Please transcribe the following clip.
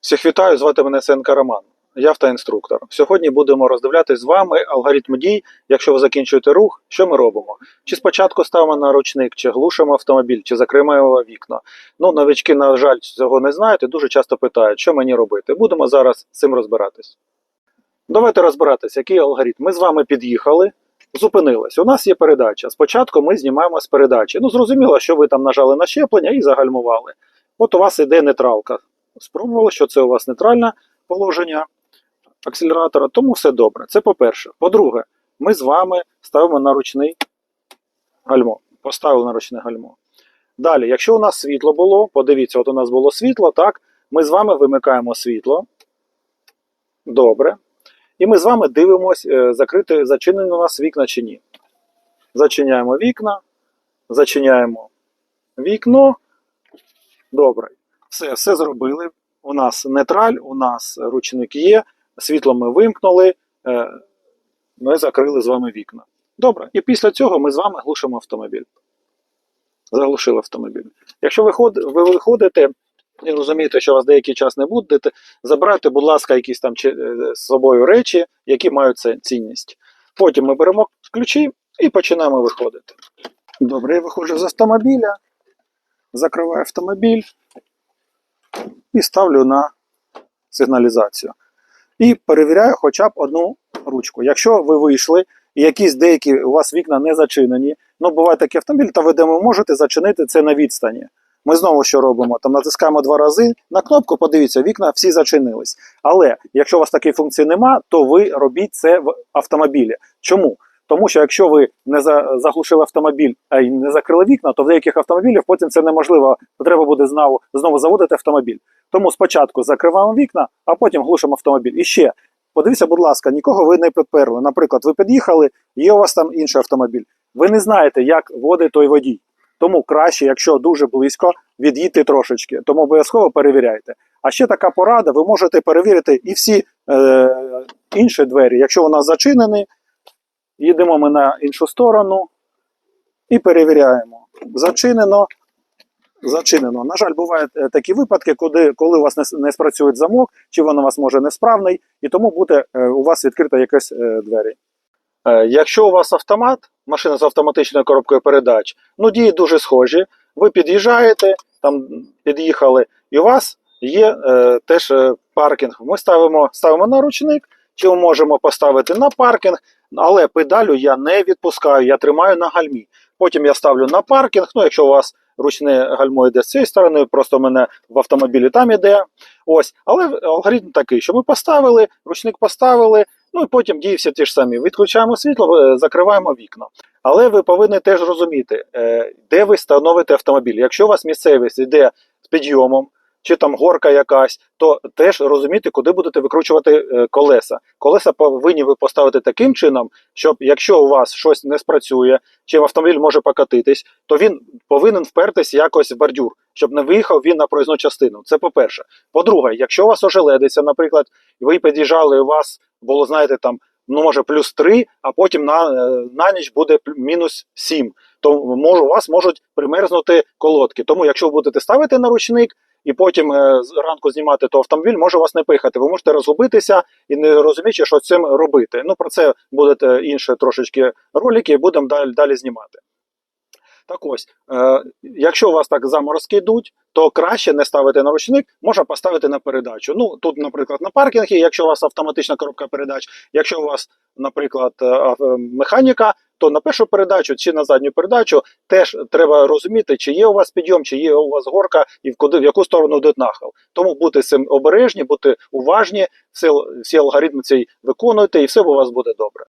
Всіх вітаю, звати мене Сенка Роман. Я автоінструктор. Сьогодні будемо роздивлятись з вами алгоритм дій, якщо ви закінчуєте рух, що ми робимо? Чи спочатку ставимо на ручник, чи глушимо автомобіль, чи закриваємо вікна. Ну, новички, на жаль, цього не знають і дуже часто питають, що мені робити. Будемо зараз з цим розбиратись. Давайте розбиратись, який алгоритм. Ми з вами під'їхали, зупинились. У нас є передача. Спочатку ми знімаємо з передачі. Ну, зрозуміло, що ви там нажали на щеплення і загальмували. От у вас іде нейтралка. Спробували, що це у вас нейтральне положення акселератора, тому все добре. Це по-перше. По-друге, ми з вами ставимо на ручний гальмо. Поставили на ручне гальмо. Далі, якщо у нас світло було, подивіться, от у нас було світло, так, ми з вами вимикаємо світло. Добре. І ми з вами дивимось, е, закрити, зачинені у нас вікна чи ні. Зачиняємо вікна, зачиняємо вікно. Добре. Все, все зробили. У нас нейтраль, у нас ручник є, світло ми вимкнули, е, ми закрили з вами вікна. Добре. І після цього ми з вами глушимо автомобіль. Заглушили автомобіль. Якщо ви, ход- ви виходите і розумієте, що вас деякий час не будете, забирайте, будь ласка, якісь там е, з собою речі, які мають цінність. Потім ми беремо ключі і починаємо виходити. Добре, я виходжу з автомобіля, закриваю автомобіль і ставлю на сигналізацію. І перевіряю хоча б одну ручку. Якщо ви вийшли і якісь деякі у вас вікна не зачинені, ну буває такий автомобіль, то ви де ви можете зачинити це на відстані. Ми знову що робимо? Там натискаємо два рази на кнопку, подивіться, вікна всі зачинились. Але якщо у вас такої функції нема, то ви робіть це в автомобілі. Чому? Тому що якщо ви не за- заглушили автомобіль, а й не закрили вікна, то в деяких автомобілів потім це неможливо. Треба буде знову, знову заводити автомобіль. Тому спочатку закриваємо вікна, а потім глушимо автомобіль. І ще подивіться, будь ласка, нікого ви не підперли. Наприклад, ви під'їхали, є у вас там інший автомобіль. Ви не знаєте, як водить той водій. Тому краще, якщо дуже близько, від'їдьте трошечки. Тому обов'язково перевіряйте. А ще така порада: ви можете перевірити і всі е, інші двері. Якщо вона зачинені, їдемо ми на іншу сторону і перевіряємо. Зачинено. Зачинено. На жаль, бувають е, такі випадки, коли, коли у вас не, не спрацює замок, чи він у вас може несправний, і тому буде е, у вас відкрита якась е, двері. Якщо у вас автомат, машина з автоматичною коробкою передач, ну дії дуже схожі. Ви під'їжджаєте, там під'їхали, і у вас є е, теж паркінг. Ми ставимо, ставимо на ручник, чи ми можемо поставити на паркінг, але педалю я не відпускаю, я тримаю на гальмі. Потім я ставлю на паркінг. Ну, якщо у вас ручне гальмо йде з цієї сторони, просто в мене в автомобілі там іде. Ось, але алгоритм такий, що ми поставили, ручник поставили, ну і потім дії ті ж самі. Відключаємо світло, е, закриваємо вікна. Але ви повинні теж розуміти, е, де ви становите автомобіль. Якщо у вас місцевість йде з підйомом, чи там горка якась, то теж розуміти, куди будете викручувати е, колеса. Колеса повинні ви поставити таким чином, щоб якщо у вас щось не спрацює, чи автомобіль може покатитись, то він повинен впертись якось в бордюр, щоб не виїхав він на проїзну частину. Це по-перше. По-друге, якщо у вас ожеледиться, наприклад, ви під'їжджали, у вас було, знаєте, там, ну може плюс 3, а потім на, е, на ніч буде мінус 7, то може, у вас можуть примерзнути колодки. Тому, якщо ви будете ставити на ручник, і потім е, зранку знімати, то автомобіль може вас не поїхати. Ви можете розгубитися і не розуміти, що з цим робити. Ну про це будуть е, інші трошечки ролики, і будемо далі, далі знімати. Так ось, е, якщо у вас так заморозки йдуть, то краще не ставити на ручник, можна поставити на передачу. Ну тут, наприклад, на паркінгі, якщо у вас автоматична коробка передач, якщо у вас, наприклад, е, механіка, то на першу передачу чи на задню передачу теж треба розуміти, чи є у вас підйом, чи є у вас горка, і в куди в яку сторону йде нахил. Тому бути цим обережні, бути уважні, всі, всі алгоритми цей виконуйте, і все у вас буде добре.